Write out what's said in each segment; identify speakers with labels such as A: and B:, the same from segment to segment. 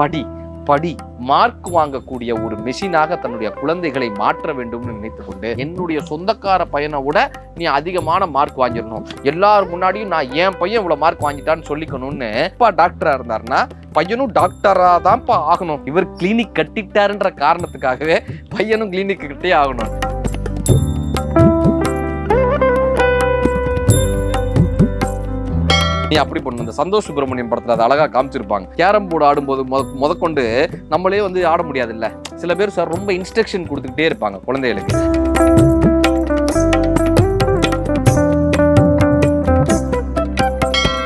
A: படி படி மார்க் வாங்கக்கூடிய ஒரு மெஷினாக தன்னுடைய குழந்தைகளை மாற்ற வேண்டும்னு நினைத்து கொண்டு என்னுடைய சொந்தக்கார பையனை விட நீ அதிகமான மார்க் வாங்கிடணும். எல்லார் முன்னாடியும் நான் என் பையன் இவ்வளவு மார்க் வாங்கிட்டான்னு சொல்லிக்கணும்னு அப்பா டாக்டரா இருந்தாருன்னா பையனும் டாக்டரா தான்ப்பா ஆகணும். இவர் கிளினிக் கட்டிட்டாருன்ற காரணத்துக்காகவே பையனும் கிளினிக் கிட்டே ஆகணும். நீ அப்படி பண்ணு. இந்த சந்தோஷ் சுப்பிரமணியம் படத்துல அதை அழகா காமிச்சிருப்பாங்க. கேரம் போர்டு ஆடும்போது முத முதற்கொண்டு நம்மளே வந்து ஆட முடியாது இல்ல சில பேர் சார் ரொம்ப இன்ஸ்ட்ரக்ஷன் கொடுத்துக்கிட்டே இருப்பாங்க குழந்தைகளுக்கு.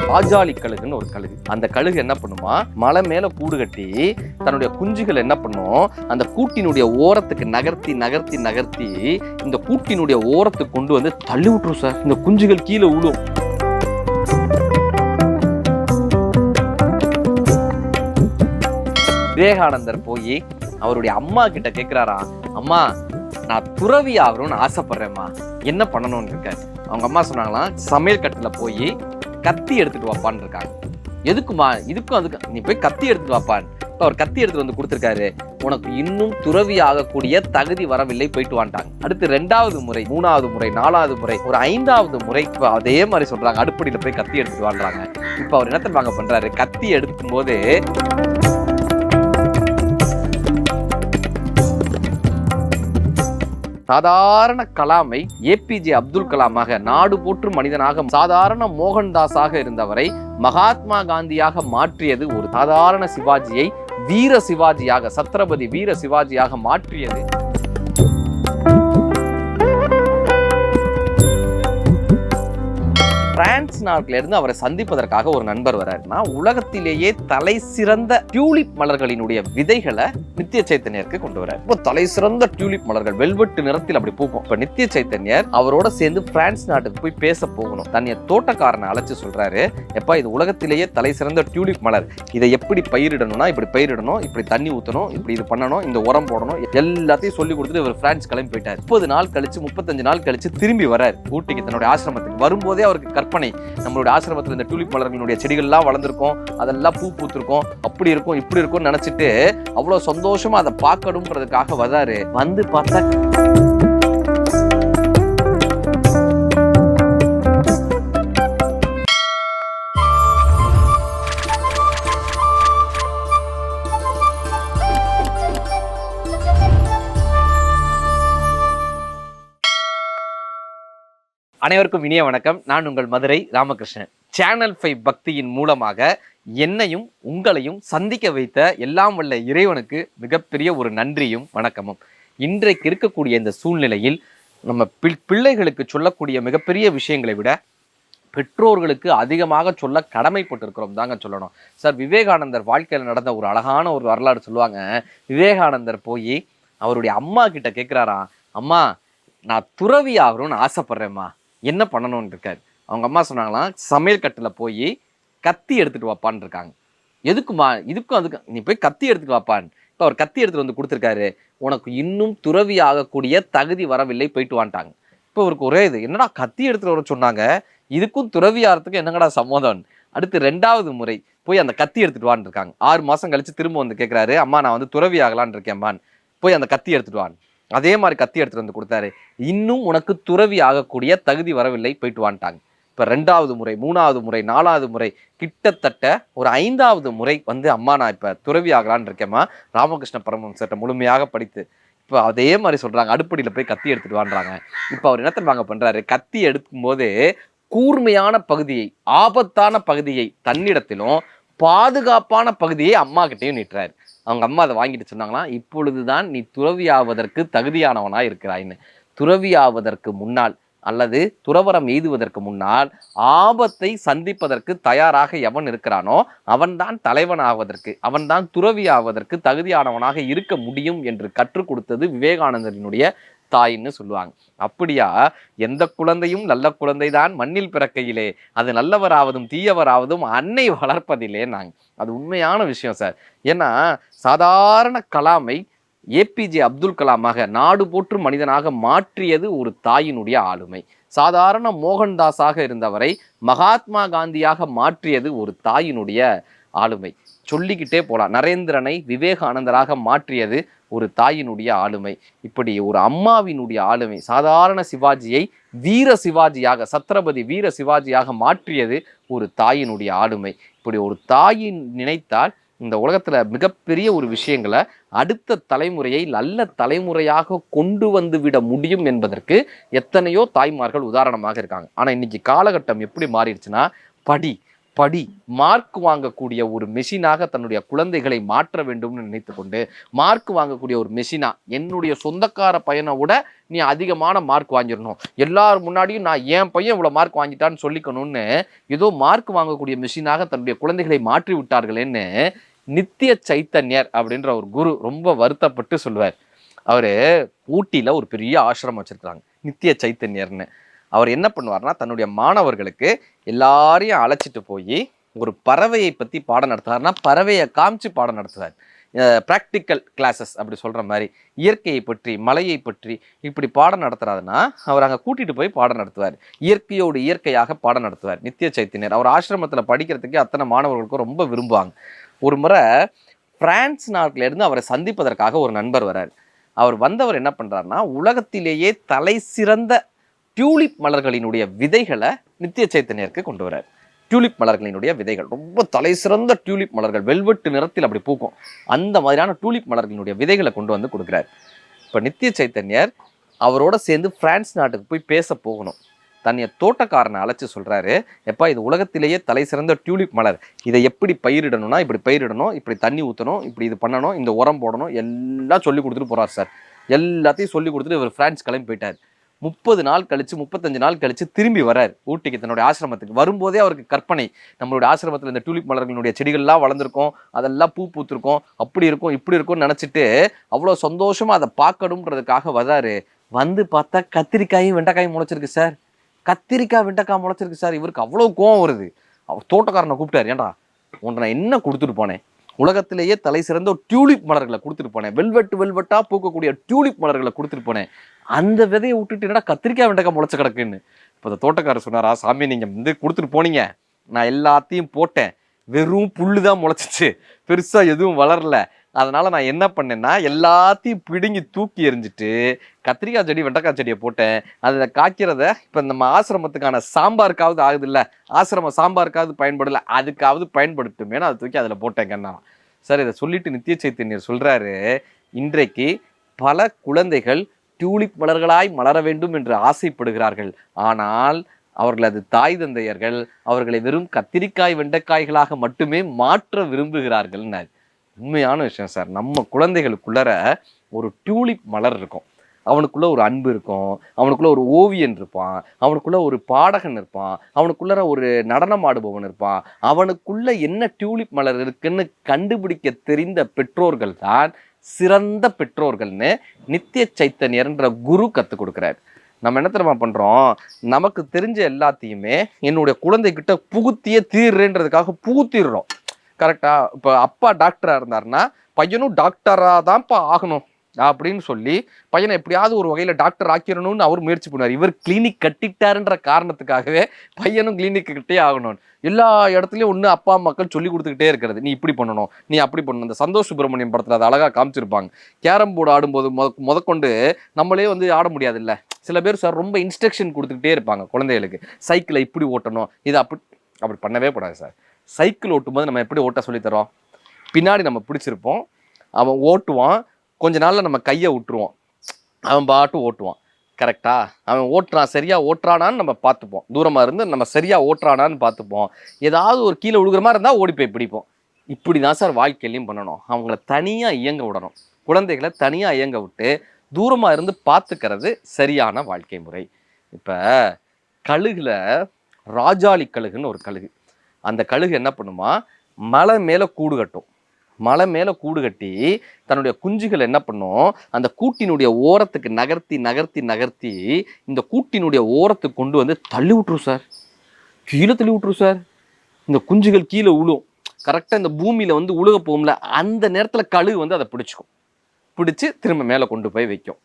A: பாஜாலி கழுகுன்னு ஒரு கழுகு. அந்த கழுகு என்ன பண்ணுமா? மலை மேல கூடு கட்டி தன்னுடைய குஞ்சுகள் என்ன பண்ணும்? அந்த கூட்டினுடைய ஓரத்துக்கு நகர்த்தி நகர்த்தி நகர்த்தி இந்த கூட்டினுடைய ஓரத்துக்கு கொண்டு வந்து தள்ளி விட்டுரும் சார் இந்த குஞ்சுகள் கீழே விழும். விவேகானந்தர் போய் அவருடைய அம்மா கிட்ட கேட்குறாரா அம்மா நான் துறவி ஆகணும்னு ஆசைப்படுறேம்மா. என்ன பண்ணணும்னு இருக்காரு அவங்க அம்மா சொன்னாங்களாம் சமையல் கட்டுல போய் கத்தி எடுத்துட்டு வாப்பான்னு இருக்காங்க. எதுக்குமா இதுக்கும் அதுக்கு நீ போய் கத்தி எடுத்துட்டு வாப்பான்னு. இப்போ அவர் கத்தி எடுத்துட்டு வந்து கொடுத்துருக்காரு. உனக்கு இன்னும் துறவி ஆகக்கூடிய தகுதி வரவில்லை போயிட்டு வாண்டாங்க அடுத்து ரெண்டாவது முறை மூணாவது முறை நாலாவது முறை ஒரு ஐந்தாவது முறை இப்போ அதே மாதிரி சொல்றாங்க. அடுப்படியில போய் கத்தி எடுத்துட்டு வாழ்றாங்க இப்போ அவர் என்ன தெரியுமாங்க பண்றாரு? கத்தி எடுக்கும் போது சாதாரண கலாமை ஏபிஜே அப்துல் கலாமாக நாடு போற்றும் மனிதனாக சாதாரண மோகன்தாஸாக இருந்தவரை மகாத்மா காந்தியாக மாற்றியது ஒரு சாதாரண சிவாஜியை வீர சிவாஜியாக சத்ரபதி வீர சிவாஜியாக மாற்றியது. பிரான்ஸ் நாட்டில இருந்து அவரை சந்திப்பதற்காக ஒரு நண்பர் வராருன்னா உலகத்திலேயே தலை சிறந்த டியூலிப் மலர்களினுடைய விதைகளை நித்திய சைத்தன்யருக்கு கொண்டு வரார் இப்போ தலை சிறந்த டியூலிப் மலர்கள் வெல்வெட்டு நிறத்தில் அப்படி பூக்கும். இப்போ நித்திய சைத்தன்யர் அவரோட சேர்ந்து பிரான்ஸ் நாட்டுக்கு போய் பேச போகணும். தன்னை தோட்டக்காரனை அழைச்சு சொல்றாரு எப்பா இது உலகத்திலேயே தலை சிறந்த டியூலிப் மலர். இதை எப்படி பயிரிடணும்னா இப்படி பயிரிடணும் இப்படி தண்ணி ஊற்றணும் இப்படி இது பண்ணணும் இந்த உரம் போடணும் எல்லாத்தையும் சொல்லி கொடுத்துட்டு இவர் பிரான்ஸ் கிளம்பி போயிட்டார். முப்பது நாள் கழிச்சு முப்பத்தஞ்சு நாள் கழிச்சு திரும்பி வரார் ஊட்டிக்கு தன்னுடைய ஆசிரமத்துக்கு. வரும்போதே அவருக்கு கற்பனை. நம்மளுடைய ஆசிரமத்தில் இந்த டூலிப் மலர்களுடைய செடிகள்லாம் வளர்ந்துருக்கும். அதெல்லாம் பூ பூத்திருக்கும். அப்படி இருக்கும் இப்படி இருக்கும்னு நினைச்சிட்டு அவ்வளவு சந்தோஷமா அதை பார்க்கணுன்றதுக்காக வராரு வந்து பார்த்தா அனைவருக்கும் இனிய வணக்கம். நான் உங்கள் மதுரை ராமகிருஷ்ணன். சேனல் ஃபைவ் பக்தியின் மூலமாக என்னையும் உங்களையும் சந்திக்க வைத்த எல்லாம் வல்ல இறைவனுக்கு மிகப்பெரிய ஒரு நன்றியும் வணக்கமும். இன்றைக்கு இருக்கக்கூடிய இந்த சூழ்நிலையில் நம்ம பிள் பிள்ளைகளுக்கு சொல்லக்கூடிய மிகப்பெரிய விஷயங்களை விட பெற்றோர்களுக்கு அதிகமாக சொல்ல கடமைப்பட்டிருக்கிறோம் தாங்க சொல்லணும். சார் விவேகானந்தர் வாழ்க்கையில் நடந்த ஒரு அழகான ஒரு வரலாறு சொல்லுவாங்க. விவேகானந்தர் போய் அவருடைய அம்மா கிட்ட கேட்குறாராம் அம்மா நான் துறவி ஆகணும்னு ஆசைப்பட்றேம்மா. என்ன பண்ணணும்னு இருக்காரு. அவங்க அம்மா சொன்னாங்களாம் சமையல் கட்டில் போய் கத்தி எடுத்துகிட்டு வாப்பான்னு இருக்காங்க. எதுக்குமா இதுக்கும் அதுக்கு நீ போய் கத்தி எடுத்துகிட்டு வாப்பான்னு. இப்போ அவர் கத்தி எடுத்துகிட்டு வந்து கொடுத்துருக்காரு. உனக்கு இன்னும் துறவி ஆகக்கூடிய தகுதி வரவில்லை போயிட்டு வாண்டாங்க இப்போ அவருக்கு ஒரே இது என்னடா கத்தி எடுத்துட்டு வர சொன்னாங்க? இதுக்கும் துறவி ஆகிறதுக்கும் என்னங்கடா சம்மதம் அடுத்து ரெண்டாவது முறை போய் அந்த கத்தி எடுத்துகிட்டு வான்னு இருக்காங்க. ஆறு மாதம் கழித்து திரும்ப வந்து கேட்குறாரு அம்மா நான் வந்து துறவி ஆகலான் இருக்கேன் போய் அந்த கத்தி எடுத்துகிட்டு வான்னு. அதே மாதிரி கத்தி எடுத்துட்டு வந்து கொடுத்தாரு. இன்னும் உனக்கு துறவி ஆகக்கூடிய தகுதி வரவில்லை போயிட்டு வான்ட்டாங்க. இப்போ ரெண்டாவது முறை மூணாவது முறை நாலாவது முறை கிட்டத்தட்ட ஒரு ஐந்தாவது முறை வந்து அம்மா நான் இப்போ துறவி ஆகலான்னு இருக்கேம்மா. ராமகிருஷ்ண பரமஹம்சர்ட்ட முழுமையாக படித்து. இப்போ அதே மாதிரி சொல்கிறாங்க அடுப்படியில் போய் கத்தி எடுத்துட்டு வான்றாங்க. இப்போ அவர் என்ன தெரியுமாங்க பண்ணுறாரு கத்தி எடுக்கும்போது கூர்மையான பகுதியை ஆபத்தான பகுதியை தன்னிடத்திலும் பாதுகாப்பான பகுதியை அம்மா கிட்டேயும் நீட்டுறாரு. அவங்க அம்மா அதை வாங்கிட்டு சொன்னாங்களாம் இப்பொழுதுதான் நீ துறவியாவதற்கு தகுதியானவனாக இருக்கிறாய்ன்னு. துறவியாவதற்கு முன்னால் அல்லது துறவரம் எய்துவதற்கு முன்னால் ஆபத்தை சந்திப்பதற்கு தயாராக எவன் இருக்கிறானோ அவன்தான் தலைவனாவதற்கு அவன்தான் துறவியாவதற்கு தகுதியானவனாக இருக்க முடியும் என்று கற்றுக் கொடுத்தது விவேகானந்தரினுடைய தாயின்னு சொல்லுவாங்க. அப்படியா? எந்த குழந்தையும் நல்ல குழந்தைதான் மண்ணில் பிறக்கையிலே. அது நல்லவராவதும் தீயவராவதும் அன்னை வளர்ப்பதிலே நாங்கள் அது உண்மையான விஷயம் சார். ஏன்னா சாதாரண கலாமை ஏபிஜே அப்துல் கலாமாக நாடு போற்று மனிதனாக மாற்றியது ஒரு தாயினுடைய ஆளுமை. சாதாரண மோகன்தாஸாக இருந்தவரை மகாத்மா காந்தியாக மாற்றியது ஒரு தாயினுடைய ஆளுமை. சொல்லிக்கிட்டே போகலாம் நரேந்திரனை விவேகானந்தராக மாற்றியது ஒரு தாயினுடைய ஆளுமை. இப்படி ஒரு அம்மாவினுடைய ஆளுமை சாதாரண சிவாஜியை வீர சிவாஜியாக சத்ரபதி வீர சிவாஜியாக மாற்றியது ஒரு தாயினுடைய ஆளுமை. இப்படி ஒரு தாயின் நினைத்தால் இந்த உலகத்தில் மிகப்பெரிய ஒரு விஷயங்களை அடுத்த தலைமுறையை நல்ல தலைமுறையாக கொண்டு வந்து விட முடியும் என்பதற்கு எத்தனையோ தாய்மார்கள் உதாரணமாக இருக்காங்க. ஆனால் இன்னைக்கு காலகட்டம் எப்படி மாறிடுச்சுன்னா படி. படி மார்க் வாங்கக்கூடிய ஒரு மெஷினாக தன்னுடைய குழந்தைகளை மாற்ற வேண்டும்னு நினைத்து கொண்டு மார்க் வாங்கக்கூடிய ஒரு மெஷினா என்னுடைய சொந்தக்கார பையனை விட நீ அதிகமான மார்க் வாங்கிடணும். எல்லார் முன்னாடியும் நான் என் பையன் இவ்வளோ மார்க் வாங்கிட்டான்னு சொல்லிக்கணும்னு ஏதோ மார்க் வாங்கக்கூடிய மெஷினாக தன்னுடைய குழந்தைகளை மாற்றி விட்டார்களேன்னு நித்திய சைத்தன்யர் அப்படின்ற ஒரு குரு ரொம்ப வருத்தப்பட்டு சொல்லுவார். அவர் ஊட்டியில் ஒரு பெரிய ஆசிரமம் வச்சுருக்கிறாங்க நித்திய சைத்தன்யர்னு. அவர் என்ன பண்ணுவார்னா தன்னுடைய மாணவர்களுக்கு எல்லாரையும் அழைச்சிட்டு போய் ஒரு பறவையை பற்றி பாடம் நடத்துவார்னா பறவையை காமிச்சு பாடம் நடத்துவார் ப்ராக்டிக்கல் கிளாஸஸ் அப்படி சொல்கிற மாதிரி இயற்கையை பற்றி மலையை பற்றி இப்படி பாடம் நடத்துறாருன்னா அவர் அங்கே கூட்டிகிட்டு போய் பாடம் நடத்துவார். இயற்கையோடு இயற்கையாக பாடம் நடத்துவார். நித்திய சைத்தன்யர் அவர் ஆசிரமத்தில் படிக்கிறதுக்கு அத்தனை மாணவர்களுக்கும் ரொம்ப விரும்புவாங்க. ஒரு முறை பிரான்ஸ் நாட்டிலேருந்து அவரை சந்திப்பதற்காக ஒரு நண்பர் வரார் அவர் வந்தவர் என்ன பண்ணுறாருனா உலகத்திலேயே தலை சிறந்த டியூலிப் மலர்களினுடைய விதைகளை நித்திய சைத்தன்யருக்கு கொண்டு வரார். டியூலிப் மலர்களினுடைய விதைகள். ரொம்ப தலை சிறந்த டியூலிப் மலர்கள். வெல்வெட்டு நிறத்தில் அப்படி பூக்கும். அந்த மாதிரியான டியூலிப் மலர்களினுடைய விதைகளை கொண்டு வந்து கொடுக்குறாரு. இப்போ நித்திய சைத்தன்யர் அவரோட சேர்ந்து பிரான்ஸ் நாட்டுக்கு போய் பேச போகணும். தன்னைய தோட்டக்காரனை அழைச்சி சொல்கிறாரு எப்பா இது உலகத்திலேயே தலை சிறந்த டியூலிப் மலர். இதை எப்படி பயிரிடணும்னா இப்படி பயிரிடணும் இப்படி தண்ணி ஊற்றணும் இப்படி இது பண்ணணும் இந்த உரம் போடணும் எல்லாம் சொல்லி கொடுத்துட்டு போகிறார் சார். எல்லாத்தையும் சொல்லி கொடுத்துட்டு இவர் ஃப்ரான்ஸ் கிளம்பி போயிட்டார். முப்பது நாள் கழிச்சு முப்பத்தஞ்சு நாள் கழித்து திரும்பி வரார் ஊட்டிக்கு தன்னுடைய ஆசிரமத்துக்கு. வரும்போதே அவருக்கு கற்பனை. நம்மளுடைய ஆசிரமத்தில் இந்த டியூலிப் மலர்களுடைய செடிகள்லாம் வளர்ந்துருக்கும். அதெல்லாம் பூ பூத்திருக்கும். அப்படி இருக்கும் இப்படி இருக்கும்னு நினச்சிட்டு அவ்வளோ சந்தோஷமாக அதை பார்க்கணுன்றதுக்காக வராரு வந்து பார்த்தா கத்திரிக்காயும் வெண்டைக்காயும் முளைச்சிருக்கு சார். கத்திரிக்காய் வெண்டைக்காய் முளைச்சிருக்கு சார். இவருக்கு அவ்வளோ கோவம் வருது. அவர் தோட்டக்காரனை கூப்பிட்டாரு ஏன்டா உன்னை நான் என்ன கொடுத்துட்டு போனேன்? உலகத்திலேயே தலை சிறந்த ஒரு டியூலிப் மலர்களை கொடுத்துட்டு போனேன். வெல்வெட்டு வெல்வெட்டா பூக்கக்கூடிய டியூலிப் மலர்களை கொடுத்துட்டு போனேன். அந்த விதையை விட்டுட்டு என்னடா கத்திரிக்காய் வெண்டைக்காய் முளைச்ச கிடக்குன்னு. இப்போ அந்த தோட்டக்காரர் சொன்னாரா சாமி நீங்கள் வந்து கொடுத்துட்டு போனீங்க. நான் எல்லாத்தையும் போட்டேன். வெறும் புல்லு தான் முளைச்சிச்சு. பெருசாக எதுவும் வளரல. அதனால் நான் என்ன பண்ணேன்னா எல்லாத்தையும் பிடுங்கி தூக்கி எறிஞ்சிட்டு கத்திரிக்காய் செடி வெண்டைக்காய் செடியை போட்டேன். அதில் காய்க்கிறத இப்போ நம்ம ஆசிரமத்துக்கான சாம்பாருக்காவது ஆகுது இல்லை ஆசிரம சாம்பாருக்காவது பயன்படலை அதுக்காவது பயன்படுத்துமேனு அதை தூக்கி அதில் போட்டேங்கன்னா சார் இதை சொல்லிட்டு நித்திய சைத்தன்யர் சொல்கிறாரு இன்றைக்கு பல குழந்தைகள் டியூலிப் மலர்களாய் மலர வேண்டும் என்று ஆசைப்படுகிறார்கள். ஆனால் அவர்களது தாய் தந்தையர்கள் அவர்களை வெறும் கத்திரிக்காய் வெண்டைக்காய்களாக மட்டுமே மாற்ற விரும்புகிறார்கள்னார். உண்மையான விஷயம் சார். நம்ம குழந்தைகளுக்குள்ளார ஒரு டியூலிப் மலர் இருக்கும். அவனுக்குள்ளே ஒரு அன்பு இருக்கும். அவனுக்குள்ளே ஒரு ஓவியன் இருப்பான். அவனுக்குள்ளே ஒரு பாடகன் இருப்பான். அவனுக்குள்ள ஒரு நடனம் ஆடுபவன் இருப்பான். அவனுக்குள்ளே என்ன டியூலிப் மலர் இருக்குன்னு கண்டுபிடிக்க தெரிந்த பெற்றோர்கள் தான் சிறந்த பெற்றோர்கள்னு நித்திய சைத்தன்யர்ன்ற குரு கற்றுக் கொடுக்குறாரு. நம்ம என்ன தெரியுமா பண்ணுறோம் நமக்கு தெரிஞ்ச எல்லாத்தையுமே என்னுடைய குழந்தைகிட்ட புகுத்தியே தீர்றேன்றதுக்காக புகுத்திடுறோம். கரெக்டா இப்போ அப்பா டாக்டரா இருந்தாருன்னா பையனும் டாக்டரா தான்ப்பா ஆகணும் அப்படின்னு சொல்லி பையனை எப்படியாவது ஒரு வகையில் டாக்டர் ஆக்கிடணும்னு அவர் முயற்சி பண்ணார் இவர் கிளினிக் கட்டிட்டாருன்ற காரணத்துக்காகவே பையனும் கிளினிக் கிட்டே ஆகணும். எல்லா இடத்துலையும் ஒன்று அப்பா மக்கள் சொல்லி கொடுத்துக்கிட்டே இருக்கிறது. நீ இப்படி பண்ணணும் நீ அப்படி பண்ணணும். இந்த சந்தோஷ் சுப்பிரமணியம் படத்தில் அதை அழகாக காமிச்சிருப்பாங்க. கேரம் போர்டு ஆடும்போது முத முதற்கொண்டு நம்மளே வந்து ஆட முடியாது இல்லை சில பேர் சார் ரொம்ப இன்ஸ்ட்ரக்ஷன் கொடுத்துக்கிட்டே இருப்பாங்க குழந்தைகளுக்கு. சைக்கிளை இப்படி ஓட்டணும் இது அப்படி அப்படி பண்ணவே கூடாது சார். சைக்கிள் ஓட்டும்போது நம்ம எப்படி ஓட்ட சொல்லித்தரோம் பின்னாடி நம்ம பிடிச்சிருப்போம். அவன் ஓட்டுவான். கொஞ்ச நாளில் நம்ம கையை விட்டுருவோம். அவன் பாட்டு ஓட்டுவான். கரெக்டா அவன் ஓட்டுறான். சரியாக ஓட்டுறானான்னு நம்ம பார்த்துப்போம். தூரமாக இருந்து நம்ம சரியாக ஓட்டுறானான்னு பார்த்துப்போம். ஏதாவது ஒரு கீழே விழுகிற மாதிரி இருந்தால் ஓடி போய் பிடிப்போம். இப்படி தான் சார் வாழ்க்கையிலையும் பண்ணணும். அவங்கள தனியாக இயங்க விடணும். குழந்தைகளை தனியாக இயங்க விட்டு தூரமாக இருந்து பார்த்துக்கிறது சரியான வாழ்க்கை முறை. இப்போ கழுகில் ராஜாளி கழுகுன்னு ஒரு கழுகு. அந்த கழுகு என்ன பண்ணுமா? மலை மேலே கூடு கட்டும். மலை மேலே கூடு கட்டி தன்னுடைய குஞ்சுகள் என்ன பண்ணும்? அந்த கூட்டினுடைய ஓரத்துக்கு நகர்த்தி நகர்த்தி நகர்த்தி இந்த கூட்டினுடைய ஓரத்துக்கு கொண்டு வந்து தள்ளி விட்டுரும் சார். கீழே தள்ளி விட்டுரும் சார். இந்த குஞ்சுகள் கீழே உழும். கரெக்டாக இந்த பூமியில் வந்து உழுக போகும்ல அந்த நேரத்தில் கழுகு வந்து அதை பிடிச்சிக்கும். பிடிச்சி திரும்ப மேலே கொண்டு போய் வைக்கும்.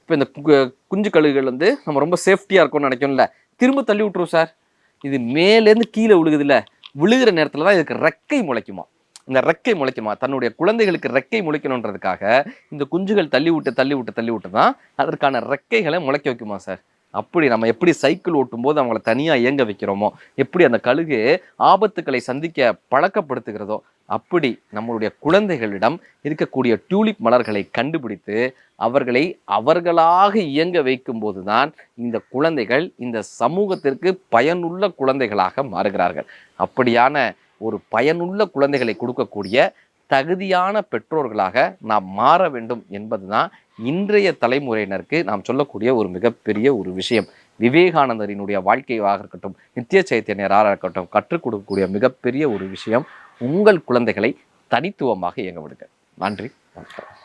A: இப்போ இந்த குஞ்சு கழுகுகள் வந்து நம்ம ரொம்ப சேஃப்டியாக இருக்கும்னு நினைக்கும்ல திரும்ப தள்ளி விட்டுரும் சார். இது மேலேருந்து கீழே விழுகுதுல்ல விழுகிற நேரத்தில் தான் இதுக்கு ரெக்கை முளைக்குமா? இந்த ரெக்கை முளைக்குமா? தன்னுடைய குழந்தைகளுக்கு ரெக்கை முளைக்கணுன்றதுக்காக இந்த குஞ்சுகள் தள்ளி விட்டு தள்ளி விட்டு தள்ளி விட்டு தான் அதற்கான ரெக்கைகளை முளைக்க வைக்குமா சார்? அப்படி நம்ம எப்படி சைக்கிள் ஓட்டும் போது அவங்கள தனியாக இயங்க வைக்கிறோமோ எப்படி அந்த கழுகு ஆபத்துக்களை சந்திக்க பழக்கப்படுத்துகிறதோ அப்படி நம்மளுடைய குழந்தைகளிடம் இருக்கக்கூடிய டியூலிப் மலர்களை கண்டுபிடித்து அவர்களை அவர்களாக இயங்க வைக்கும் போதுதான் இந்த குழந்தைகள் இந்த சமூகத்திற்கு பயனுள்ள குழந்தைகளாக மாறுகிறார்கள். அப்படியான ஒரு பயனுள்ள குழந்தைகளை கொடுக்கக்கூடிய தகுதியான பெற்றோர்களாக நாம் மாற வேண்டும் என்பதுதான் இன்றைய தலைமுறையினருக்கு நாம் சொல்லக்கூடிய ஒரு மிகப்பெரிய ஒரு விஷயம். விவேகானந்தரினுடைய வாழ்க்கையாக இருக்கட்டும் நித்திய சைத்தன்யராக இருக்கட்டும் கற்றுக் கொடுக்கக்கூடிய மிகப்பெரிய ஒரு விஷயம் உங்கள் குழந்தைகளை தனித்துவமாக இயங்க விடுங்க. நன்றி வணக்கம்.